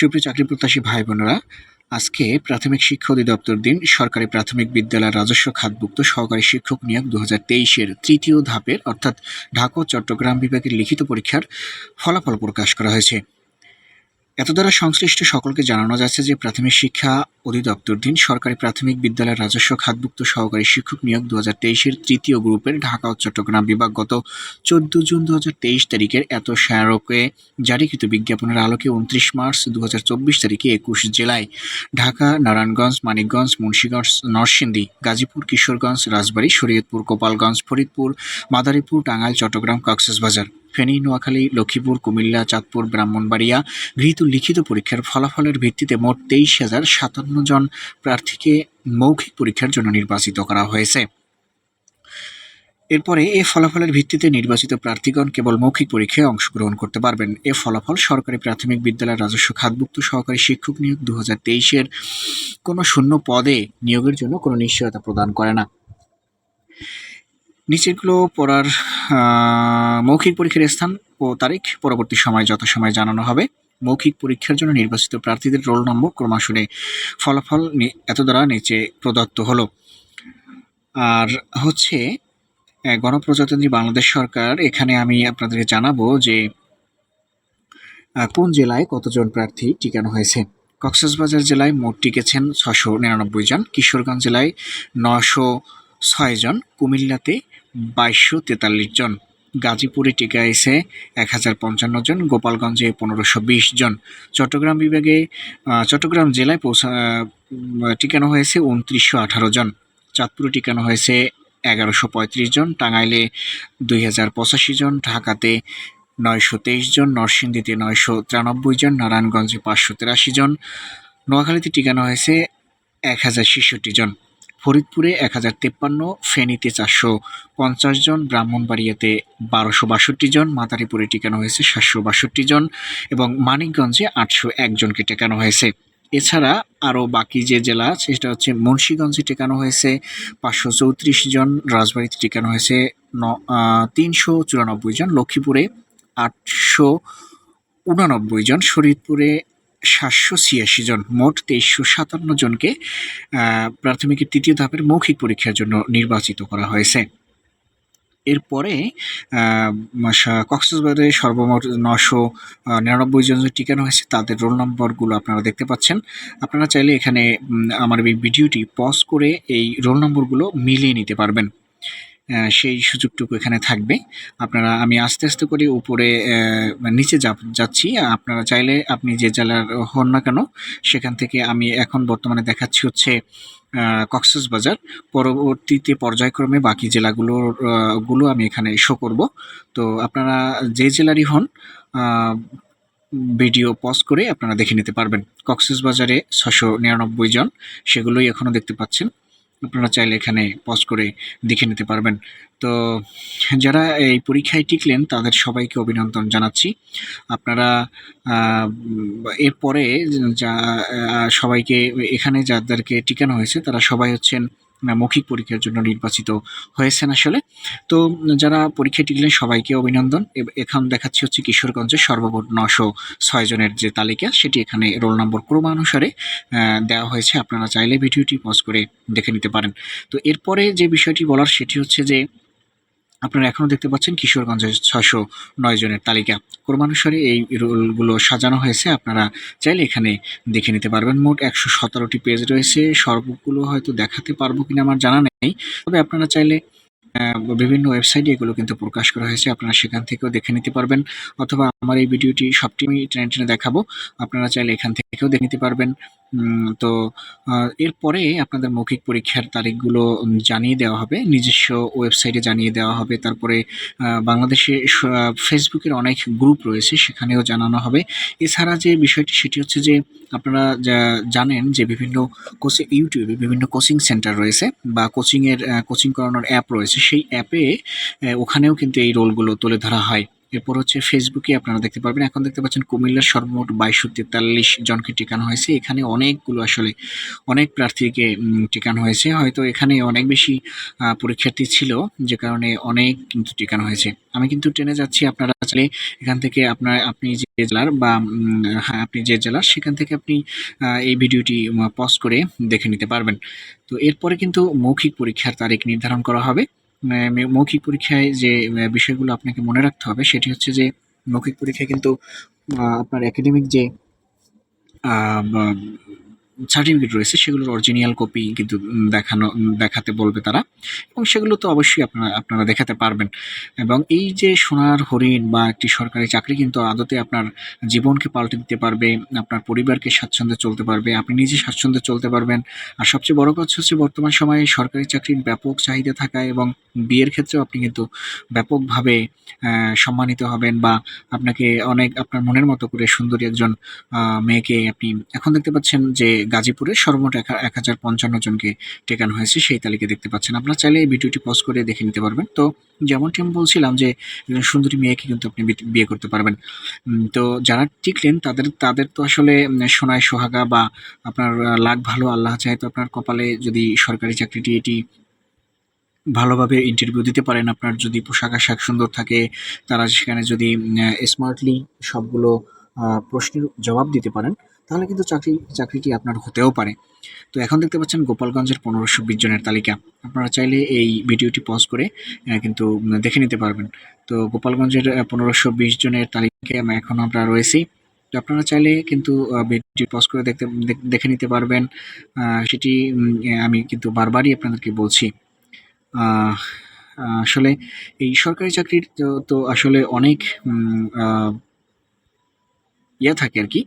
সুপ্রিয় চাকরি প্রত্যাশী ভাই বোনেরা আজকে প্রাথমিক শিক্ষা অধিদপ্তর দিন সরকারি প্রাথমিক বিদ্যালয়ের রাজস্ব খাতভুক্ত সহকারী শিক্ষক নিয়োগ দু হাজার তেইশের তৃতীয় ধাপের, অর্থাৎ ঢাকা চট্টগ্রাম বিভাগের লিখিত পরীক্ষার ফলাফল প্রকাশ করা হয়েছে। এত দ্বারা সংশ্লিষ্ট সকলকে জানানো যাচ্ছে যে প্রাথমিক শিক্ষা অধিদপ্তর দিন সরকারি প্রাথমিক বিদ্যালয়ের রাজস্ব খাতভুক্ত সহকারী শিক্ষক নিয়োগ দু হাজার তেইশের তৃতীয় গ্রুপের ঢাকা ও চট্টগ্রাম বিভাগ গত চোদ্দ জুন দু হাজার তেইশ তারিখের এত স্মারকে জারিকৃত বিজ্ঞাপনের আলোকে উনত্রিশ মার্চ দু হাজার চব্বিশ তারিখে একুশ জেলায় ঢাকা, নারায়ণগঞ্জ, মানিকগঞ্জ, মুন্সীগঞ্জ, নরসিংদী, গাজীপুর, কিশোরগঞ্জ, রাজবাড়ী, শরীয়তপুর, গোপালগঞ্জ, ফরিদপুর, মাদারীপুর, টাঙ্গাইল, চট্টগ্রাম, কক্সবাজার। ফেনী, নোয়াখালী, লক্ষ্মীপুর, কুমিল্লা, চাঁদপুর, ব্রাহ্মণবাড়িয়া গৃহীত লিখিত পরীক্ষার ফলাফলের ভিত্তিতে মোট তেইশ হাজার সাতান্ন জন প্রার্থীকে মৌখিক পরীক্ষার জন্য নির্বাচিত করা হয়েছে। এরপরে এ ফলাফলের ভিত্তিতে নির্বাচিত প্রার্থীগণ কেবল মৌখিক পরীক্ষায় অংশগ্রহণ করতে পারবেন। এ ফলাফল সরকারি প্রাথমিক বিদ্যালয়ের রাজস্ব খাতভুক্ত সহকারী শিক্ষক নিয়োগ দু হাজার তেইশের কোনো শূন্য পদে নিয়োগের জন্য কোনো নিশ্চয়তা প্রদান করে না। নিচেরগুলো পড়ার মৌখিক পরীক্ষার স্থান ও তারিখ পরবর্তী সময় যথাসময়ে জানানো হবে। মৌখিক পরীক্ষার জন্য নির্বাচিত প্রার্থীদের রোল নম্বর ক্রমাসনে ফলাফল এত দ্বারা নিচে প্রদত্ত হলো। আর হচ্ছে গণপ্রজাতন্ত্রী বাংলাদেশ সরকার, এখানে আমি আপনাদেরকে জানাব যে কোন জেলায় কতজন প্রার্থী টিকানো হয়েছে? কক্সবাজার জেলায় মোট টিকেছেন ছশো নিরানব্বই জন। কিশোরগঞ্জ জেলায় নশো ছয় জন কুমিল্লাতে বাইশশো তেতাল্লিশ জন, গাজীপুরে টিকা এসে এক হাজার পঞ্চান্ন জন, গোপালগঞ্জে পনেরোশো বিশ জন। চট্টগ্রাম বিভাগে চট্টগ্রাম জেলায় পৌঁছা টিকানো হয়েছে উনত্রিশশো আঠারো জন। চাঁদপুরে টিকানো হয়েছে এগারোশো পঁয়ত্রিশ জন, টাঙ্গাইলে দুই হাজার পঁচাশি জন, ঢাকাতে নয়শো তেইশ জন, নরসিংদীতে নয়শো তিরানব্বই জন, নারায়ণগঞ্জে পাঁচশো তেরাশি জন। নোয়াখালীতে টিকানো হয়েছে এক হাজার ছেষট্টি জন। ফরিদপুরে এক হাজার তেপ্পান্ন, ফেনীতে চারশো পঞ্চাশ জন, ব্রাহ্মণবাড়িয়াতে বারোশো বাষট্টি জন, মাদারীপুরে টিকানো হয়েছে সাতশো বাষট্টি জন এবং মানিকগঞ্জে আটশো একজনকে টেকানো হয়েছে। এছাড়া আরও বাকি যে জেলা সেটা হচ্ছে মুন্সীগঞ্জে টেকানো হয়েছে পাঁচশো চৌত্রিশ জন, রাজবাড়িতে টেকানো হয়েছে ন তিনশো চুরানব্বই জন, লক্ষ্মীপুরে আটশো উনানব্বই জন, শরীরপুরে সাতশো ছিয়াশি জন, মোট তেইশশো সাতান্ন জনকে প্রাথমিকের তৃতীয় ধাপের মৌখিক পরীক্ষার জন্য নির্বাচিত করা হয়েছে। এরপরে কক্সবাজারে সর্বমোট নশো নিরানব্বই জন টিকানো হয়েছে, তাদের রোল নম্বরগুলো আপনারা দেখতে পাচ্ছেন। আপনারা চাইলে এখানে আমার এই ভিডিওটি পজ করে এই রোল নম্বরগুলো মিলিয়ে নিতে পারবেন। সেই সুযোগটুকু এখানে থাকবে। আপনারা, আমি আস্তে আস্তে করে উপরে নিচে যাচ্ছি। আপনারা চাইলে আপনি যে জেলার হন না কেন, সেখান থেকে আমি এখন বর্তমানে দেখাচ্ছি হচ্ছে কক্সবাজার পরবর্তীতে পর্যায়ক্রমে বাকি জেলাগুলোরগুলো আমি এখানে শো করব। তো আপনারা যে জেলারই হন ভিডিও পজ করে আপনারা দেখে নিতে পারবেন। কক্সবাজারে ছশো নিরানব্বই জন, সেগুলোই এখনও দেখতে পাচ্ছেন। আপনারা চাইলে এখানে পজ করে দেখে নিতে পারবেন। তো যারা এই পরীক্ষায় টিকলেন, তাদের সবাইকে অভিনন্দন জানাচ্ছি। আপনারা এরপরে যা সবাইকে, এখানে যাদেরকে টিকানো হয়েছে, তারা সবাই হচ্ছেন মৌখিক পরীক্ষার জন্য নির্বাচিত হয়েছেন আসলে। তো যারা পরীক্ষা টিকলেন, সবাইকে অভিনন্দন। এখন দেখাচ্ছি হচ্ছে কিশোরগঞ্জে সর্বমোট নশো ছয় জনের যে তালিকা, সেটি এখানে রোল নম্বর ক্রমানুসারে দেওয়া হয়েছে। আপনারা চাইলে ভিডিওটি পজ করে দেখে নিতে পারেন। তো এরপরে যে বিষয়টি বলার, সেটি হচ্ছে যে আপনারা এখনও দেখতে পাচ্ছেন কিশোরগঞ্জের ছশো নয় জনের তালিকা। ক্রমানুসারে এই রোলগুলো সাজানো হয়েছে। আপনারা চাইলে এখানে দেখে নিতে পারবেন। মোট একশো সতেরোটি পেজ রয়েছে। সর্বগুলো হয়তো দেখাতে পারব কিনা আমার জানা নেই। তবে আপনারা চাইলে বিভিন্ন ওয়েবসাইটে এগুলো কিন্তু প্রকাশ করা হয়েছে। আপনারা সেখান থেকেও দেখে নিতে পারবেন। অথবা আমার এই ভিডিওটি সবটি আমি টেনে টেনে দেখাবো। আপনারা চাইলে এখান থেকেও দেখে নিতে পারবেন। তো এরপরে আপনাদের মৌখিক পরীক্ষার তারিখগুলো জানিয়ে দেওয়া হবে। নিজস্ব ওয়েবসাইটে জানিয়ে দেওয়া হবে। তারপরে বাংলাদেশে ফেসবুকের অনেক গ্রুপ রয়েছে। সেখানেও জানানো হবে। এছাড়া যে বিষয়টি, সেটি হচ্ছে যে, আপনারা জানেন যে বিভিন্ন কোচিং ইউটিউবে বিভিন্ন কোচিং সেন্টার রয়েছে বা কোচিংয়ের কোচিং করানোর অ্যাপ রয়েছে। সেই অ্যাপে ওখানেও কিন্তু এই রোলগুলো তুলে ধরা হয়। এরপর হচ্ছে ফেসবুকে আপনারা দেখতে পারবেন এখন দেখতে পাচ্ছেন কুমিল্লার সর্বমোট বাইশশো তেতাল্লিশ জনকে টিকানো হয়েছে। এখানে অনেকগুলো আসলে, অনেক প্রার্থীকে টিকানো হয়েছে। হয়তো এখানে অনেক বেশি পরীক্ষার্থী ছিল, যে কারণে অনেক কিন্তু টিকানো হয়েছে। আমি কিন্তু ট্রেনে যাচ্ছি, আপনারা চাইলে এখান থেকে আপনার, আপনি যে জেলার বা হ্যাঁ আপনি যে জেলার, সেখান থেকে আপনি এই ভিডিওটি পজ করে দেখে নিতে পারবেন। তো এরপরে কিন্তু মৌখিক পরীক্ষার তারিখ নির্ধারণ করা হবে। মৌখিক পরীক্ষায় যে বিষয়গুলো আপনাকে মনে রাখতে হবে, সেটি হচ্ছে যে, মৌখিক পরীক্ষায় কিন্তু আপনার একাডেমিক যে সার্টিফিকেট রয়েছে, সেগুলোর অরিজিনাল কপি কিন্তু দেখানো দেখাতে বলবে তারা। এবং সেগুলো তো অবশ্যই আপনারা আপনারা দেখাতে পারবেন। এবং এই যে সোনার হরিণ বা একটি সরকারি চাকরি কিন্তু আদতে আপনার জীবনকে পাল্টে দিতে পারবে, আপনার পরিবারকে স্বাচ্ছন্দ্যে চলতে পারবে, আপনি নিজে স্বাচ্ছন্দ্যে চলতে পারবেন। আর সবচেয়ে বড় কথা হচ্ছে বর্তমান সময়ে সরকারি চাকরির ব্যাপক চাহিদা থাকায় এবং বিয়ের ক্ষেত্রেও আপনি কিন্তু ব্যাপকভাবে সম্মানিত হবেন বা আপনাকে অনেক, আপনার মনের মতো করে সুন্দরী একজন মেয়েকে আপনি, এখন দেখতে পাচ্ছেন যে গাজীপুরে সর্বমোট এক- হাজার পঞ্চান্ন জনকে টেকানো হয়েছে, সেই তালিকা দেখতে পাচ্ছেন। আপনারা চাইলে এই ভিডিওটি পজ করে দেখে নিতে পারবেন। তো যেমনটি আমি বলছিলাম যে একজন সুন্দরী মেয়েকে কিন্তু আপনি বিয়ে- করতে পারবেন। তো যারা টিকলেন, তাদের তাদের তো আসলে সোনায় সোহাগা বা আপনার লাখ ভালো আল্লাহ চায়, তো আপনার কপালে যদি সরকারি চাকরিটি এটি ভালোভাবে ইন্টারভিউ দিতে পারেন, আপনার যদি পোশাক আশাক সুন্দর থাকে, তারা সেখানে যদি স্মার্টলি সবগুলো প্রশ্নের জবাব দিতে পারেন তাহলে কিন্তু চাকরি, চাকরিটি আপনার হতেও পারে। তো এখন দেখতে পাচ্ছেন গোপালগঞ্জের পনেরোশো বিশ জনের তালিকা। আপনারা চাইলে এই ভিডিওটি পজ করে কিন্তু দেখে নিতে পারবেন। তো গোপালগঞ্জের পনেরোশো বিশ জনের তালিকায় এখন আমরা রয়েছি। তো আপনারা চাইলে কিন্তু ভিডিও পজ করে দেখতে, দেখে নিতে পারবেন। সেটি আমি কিন্তু বারবারই আপনাদেরকে বলছি। আসলে এই সরকারি চাকরির তো আসলে অনেক ইয়ে থাকে আর কি।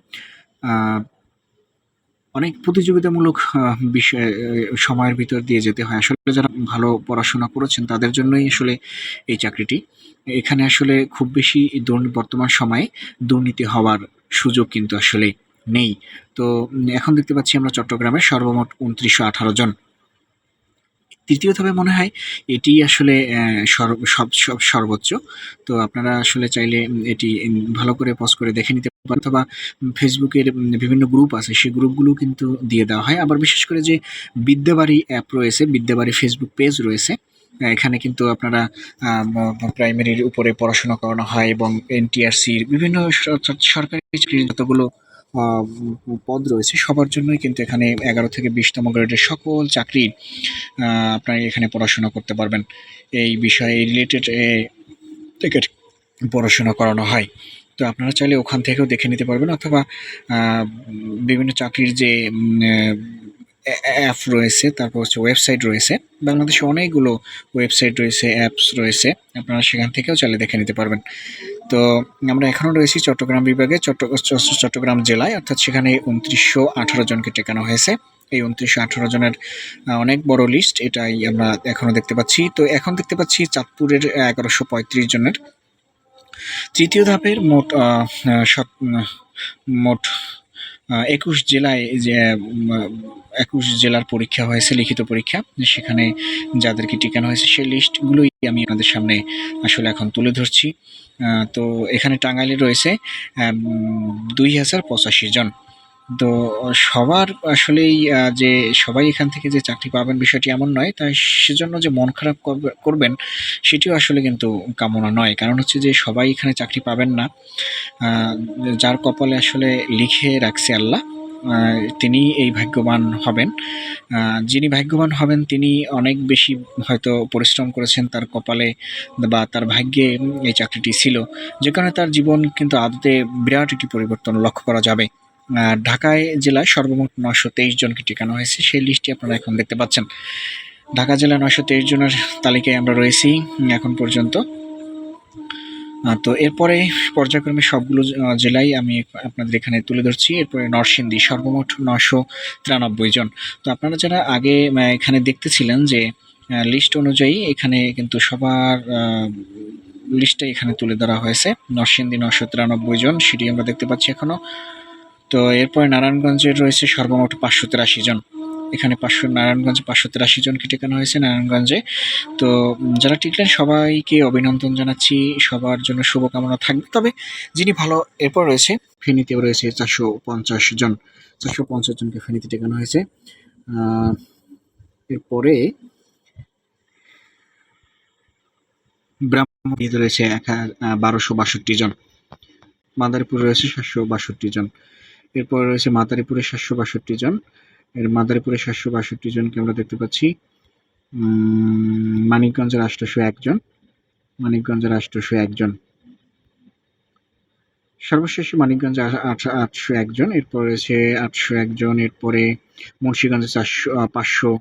অনেক প্রতিযোগিতামূলক বিষয় সময়ের ভিতর দিয়ে যেতে হয়। আসলে যারা ভালো পড়াশোনা করেছেন, তাদের জন্যই আসলে এই চাকরিটি। এখানে আসলে খুব বেশি বর্তমান সময়ে দুর্নীতি হওয়ার সুযোগ কিন্তু আসলে নেই। তো, এখন দেখতে পাচ্ছি আমরা চট্টগ্রামে সর্বমোট উনত্রিশশো আঠারো জন তৃতীয় ধাপে মনে হয় এটি আসলে সব সব সর্বোচ্চ। তো আপনারা আসলে চাইলে এটি ভালো করে পজ করে দেখে নিতে পারেন। অথবা ফেসবুকের বিভিন্ন গ্রুপ আছে, সেই গ্রুপগুলো কিন্তু দিয়ে দেওয়া হয়। আবার বিশেষ করে যে বিদ্যাবাড়ি অ্যাপ রয়েছে, বিদ্যাবাড়ি ফেসবুক পেজ রয়েছে এখানে কিন্তু আপনারা প্রাইমারির উপরে পড়াশোনা করানো হয় এবং এনটিআরসির বিভিন্ন সরকারি যতগুলো পদ রয়েছে, সবার জন্যই কিন্তু এখানে এগারো থেকে বিশতম গ্রেডের সকল চাকরি আপনারা এখানে পড়াশোনা করতে পারবেন। এই বিষয়ে রিলেটেড থেকে পড়াশোনা করানো হয়। তো আপনারা চাইলে ওখান থেকেও দেখে নিতে পারবেন, অথবা বিভিন্ন চাকরির যে অ্যাপ রয়েছে, তারপর হচ্ছে ওয়েবসাইট রয়েছে। বাংলাদেশে অনেকগুলো ওয়েবসাইট রয়েছে অ্যাপস রয়েছে, আপনারা সেখান থেকেও চালিয়ে দেখে নিতে পারবেন। তো আমরা এখনও রয়েছি চট্টগ্রাম বিভাগে, চট্ট- চট্ট- চট্টগ্রাম জেলায়, অর্থাৎ সেখানে উনত্রিশশো আঠারো জনকে টেকানো হয়েছে। এই উনত্রিশশো আঠারো জনের অনেক বড় লিস্ট এটাই আমরা এখনও দেখতে পাচ্ছি। তো এখন দেখতে পাচ্ছি চাঁদপুরের এগারোশো পঁয়ত্রিশ জনের। তৃতীয় ধাপের মোট মোট একুশ জেলায় যে একুশ জেলার পরীক্ষা হয়েছে, লিখিত পরীক্ষা, সেখানে যাদেরকে টিকানো হয়েছে সেই লিস্টগুলোই আমি আপনাদের সামনে আসলে এখন তুলে ধরছি। তো এখানে টাঙ্গাইলে রয়েছে দুই হাজার পঁচাশি জন। তো সবার আসলেই যে সবাই এখান থেকে যে চাকরি পাবেন বিষয়টি এমন নয়, তাই সেজন্য যে মন খারাপ করবে- করবেন, সেটিও আসলে কিন্তু কামনা নয়। কারণ হচ্ছে যে সবাই এখানে চাকরি পাবেন না। যার কপালে আসলে লিখে রাখছে আল্লাহ তিনি এই ভাগ্যবান হবেন। যিনি ভাগ্যবান হবেন, তিনি অনেক বেশি হয়তো পরিশ্রম করেছেন তার কপালে বা তার ভাগ্যে এই চাকরিটি ছিল। যে কারণে তার জীবন কিন্তু আদতে বিরাট একটি পরিবর্তন লক্ষ্য করা যাবে। ঢাকায় জেলায় সর্বমোট নশো তেইশ জনকে টিকানো হয়েছে। সেই লিস্টটি আপনারা এখন দেখতে পাচ্ছেন। ঢাকা জেলায় নশো তেইশ জনের তালিকায় আমরা রয়েছি এখন পর্যন্ত। তো এরপরে পর্যায়ক্রমে সবগুলো জেলাই আমি আপনাদের এখানে তুলে ধরছি। এরপরে নরসিংদী সর্বমোট নশো তিরানব্বই জন। তো আপনারা যারা আগে এখানে দেখতেছিলেন যে লিস্ট অনুযায়ী এখানে কিন্তু সবার লিস্টটা এখানে তুলে ধরা হয়েছে। নরসিংদী নশো তিরানব্বই জন, সেটি আমরা দেখতে পাচ্ছি এখনও। তো এরপরে নারায়ণগঞ্জের রয়েছে সর্বমোট পাঁচশো তিরাশি জন। এখানে পাঁচশো নারায়ণগঞ্জে পাঁচশো তেরাশি জনকে টেকানো হয়েছে নারায়ণগঞ্জে। তো যারা টিকলেন, সবাইকে অভিনন্দন জানাচ্ছি। সবার জন্য শুভকামনা থাকবে। তবে যিনি ভালো এরপর রয়েছে, ফেনীতেও রয়েছে চারশো পঞ্চাশ জন। চারশো পঞ্চাশ জনকে ফেনীতে টেকানো হয়েছে। এরপরে ব্রাহ্মণবাড়িয়াতে রয়েছে এক বারোশো বাষট্টি জন। মাদারীপুর রয়েছে সাতশো বাষট্টি জন। এরপর রয়েছে মাদারীপুরে সাতশো বাষট্টি জন। এর মাদারীপুরে সাতশো বাষট্টি জনকে আমরা দেখতে পাচ্ছি মানিকগঞ্জের আষ্টশো একজন মানিকগঞ্জের আষ্টশো একজন সর্বশেষ মানিকগঞ্জে আটশো একজন এরপর রয়েছে আটশো একজন এরপরে মুন্সিগঞ্জে চারশো পাঁচশো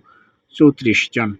চৌত্রিশ জন।